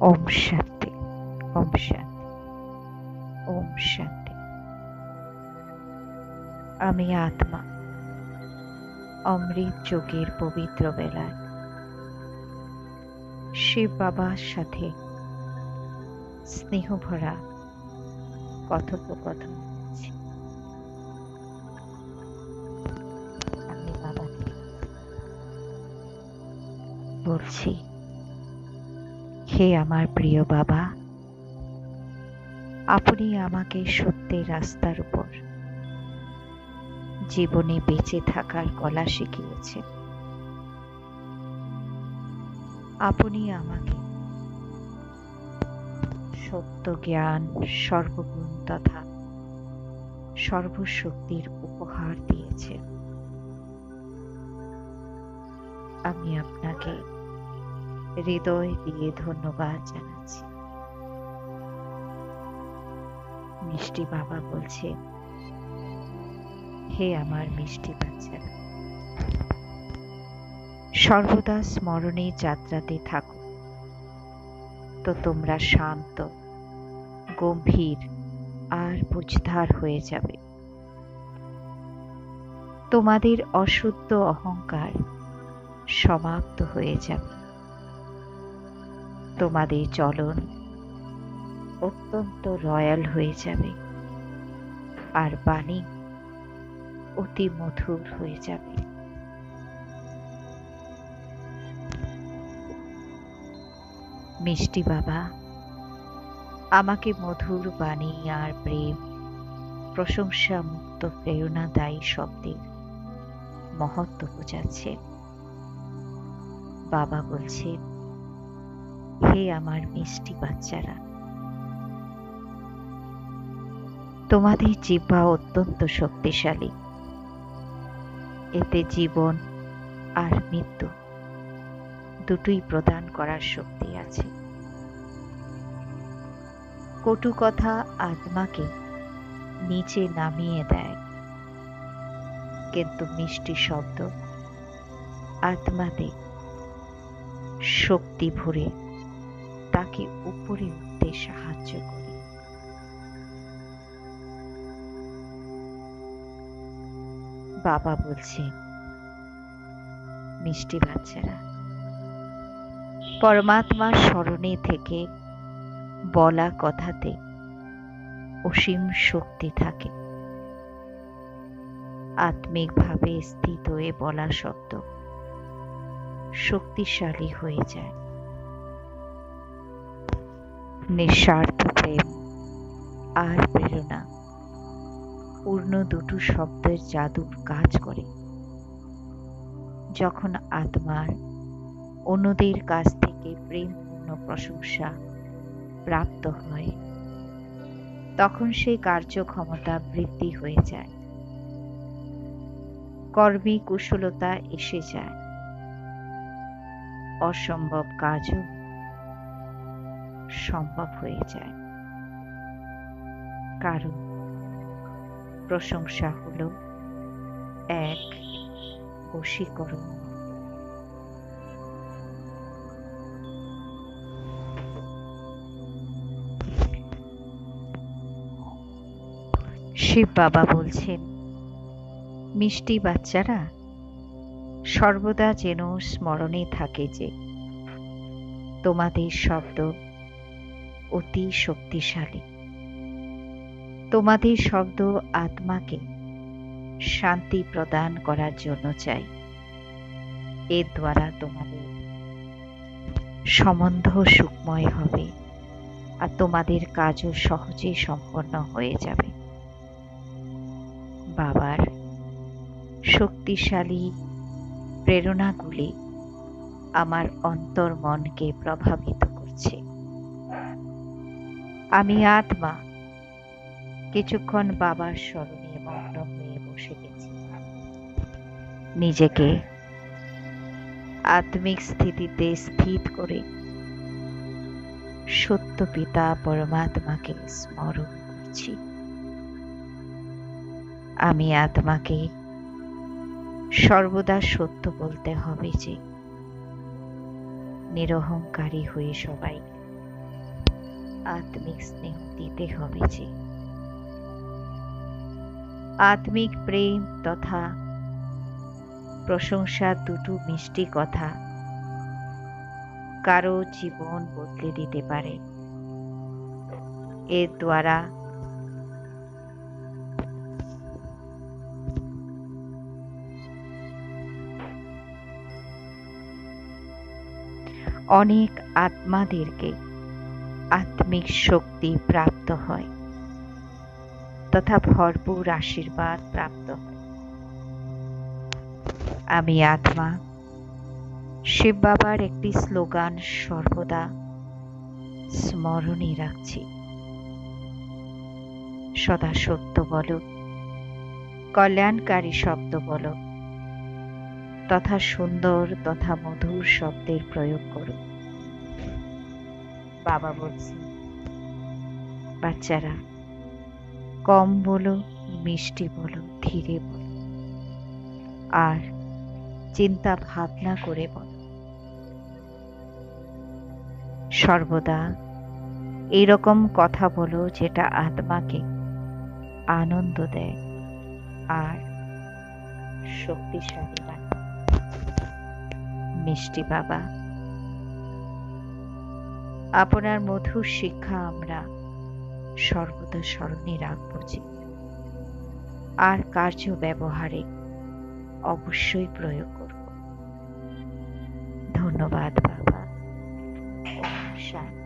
ওম শান্তি ওম শান্তি ওম শান্তি। আমি আত্মা, অমৃত যোগের পবিত্র বেলায়। শিব বাবার সাথে স্নেহ ভরা কথোপকথন আমি বাবাকে বলছি হে আমার প্রিয় বাবা, আপনি আমাকে সত্যের রাস্তার উপর জীবনে বেঁচে থাকার কলা শিখিয়েছেন। আপনি আমাকে সত্য জ্ঞান, সর্বগুণ তথা সর্বশক্তির উপহার দিয়েছেন। আমি আপনাকে হৃদয় দিয়ে ধন্যবাদ জানাচ্ছি। মিষ্টি বাবা বলছে, হে আমার মিষ্টি বাচ্চারা, সর্বদা স্মরণে যাত্রাতে থাকো। তো তোমরা শান্ত, গম্ভীর আর বুঝধার হয়ে যাবে। তোমাদের অশুদ্ধ অহংকার সমাপ্ত হয়ে যাবে। তোমাদের চলন অত্যন্ত রয়্যাল হয়ে যাবে আর বাণী অতি মধুর হয়ে যাবে। মিষ্টি বাবা, আমাকে মধুর বাণী আর প্রেম প্রশংসা মুক্ত প্রেরণাদায়ী শব্দের মহত্ব বোঝাচ্ছে। বাবা বলছে হে আমার মিষ্টি বাচ্চারা। তোমাদের জিহ্বা অত্যন্ত শক্তিশালী। এতে জীবন আর মৃত্যু দুটোই প্রদান করার শক্তি আছে। কটু কথা আত্মাকে নিচে নামিয়ে দেয়। কিন্তু মিষ্টি শব্দ আত্মাতে শক্তি ভরে তাকে উপরে উঠতে সাহায্য করে। বাবা বলছে, মিষ্টি বাচ্চারা পরমাত্মার স্মরণে থেকে বলা কথাতে অসীম শক্তি থাকে। আত্মিকভাবে স্থিত হয়ে বলা শব্দ শক্তিশালী হয়ে যায়। নিঃস্বার্থ প্রেম আর প্রেরণা। পূর্ণ দুটো শব্দের জাদুর কাজ করে। যখন আত্মার অন্যদের কাছ থেকে প্রেমপূর্ণ প্রশংসা প্রাপ্ত হয়, তখন সেই কার্যক্ষমতা বৃদ্ধি হয়ে যায়। কর্মী কুশলতা এসে যায়। অসম্ভব কাজও সম্ভব হয়ে যায়। কারণ প্রশংসা হলো এক বশীকরণ। শিব বাবা বলছেন, মিষ্টি বাচ্চারা, সর্বদা যেন স্মরণে থাকে যে তোমাদের শব্দ অতি শক্তিশালী। তোমাদের শব্দ আত্মাকে শান্তি প্রদান করার জন্য চাই। এর দ্বারা তোমাদের সম্বন্ধ সুখময় হবে আর তোমাদের কাজও সহজে সম্পন্ন হয়ে যাবে। বাবার শক্তিশালী প্রেরণাগুলি আমার অন্তর মনকে প্রভাবিত করছে। আমি আত্মা। কিছুক্ষণ বাবার স্মরণে মগ্ন হয়ে বসে গেছি। নিজেকে আত্মিক স্থিতিতে স্থিত করে সত্য পিতা পরমাত্মাকে স্মরণ করছি। আমি আত্মাকে সর্বদা সত্য বলতে হবে যে, নিরহংকারী হয়ে সবাই আত্মিক স্নেহ দিতে হবে যে। আত্মিক প্রেম তথা প্রশংসা দুটো মিষ্টি কথা। কারও জীবন বদলে দিতে পারে। এর দ্বারা অনেক আত্মাদেরকে আত্মিক শক্তি প্রাপ্ত হয়, তথা ভরপুর আশীর্বাদ প্রাপ্ত হয়। আমি আত্মা, শিব বাবার একটি স্লোগান সর্বদা স্মরণে রাখছি। সদা সত্য বলো, কল্যাণকারী শব্দ বলো, তথা সুন্দর তথা মধুর শব্দের প্রয়োগ করো। বাবা বলছি, বাচ্চারা, কম বলো, মিষ্টি বলো, ধীরে বলো। আর চিন্তা ভাবনা করে বলো। সর্বদা এরকম কথা বলো যেটা আত্মাকে আনন্দ দেয় আর শক্তিশালী মিষ্টি বাবা। আপনার মধুর শিক্ষা আমরা সর্বদা স্মরণে রাখব যে আর কার্য ব্যবহারে অবশ্যই প্রয়োগ করব। ধন্যবাদ বাবা। শান্তি।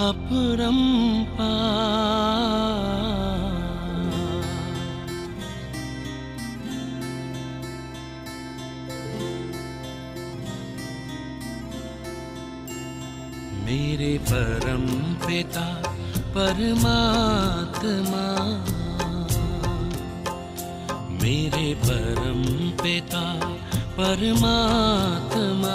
मेरे परम पिता परमात्मा। मेरे परम पिता परमात्मा।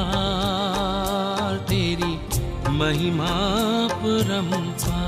तेरी महिमा अपरंपार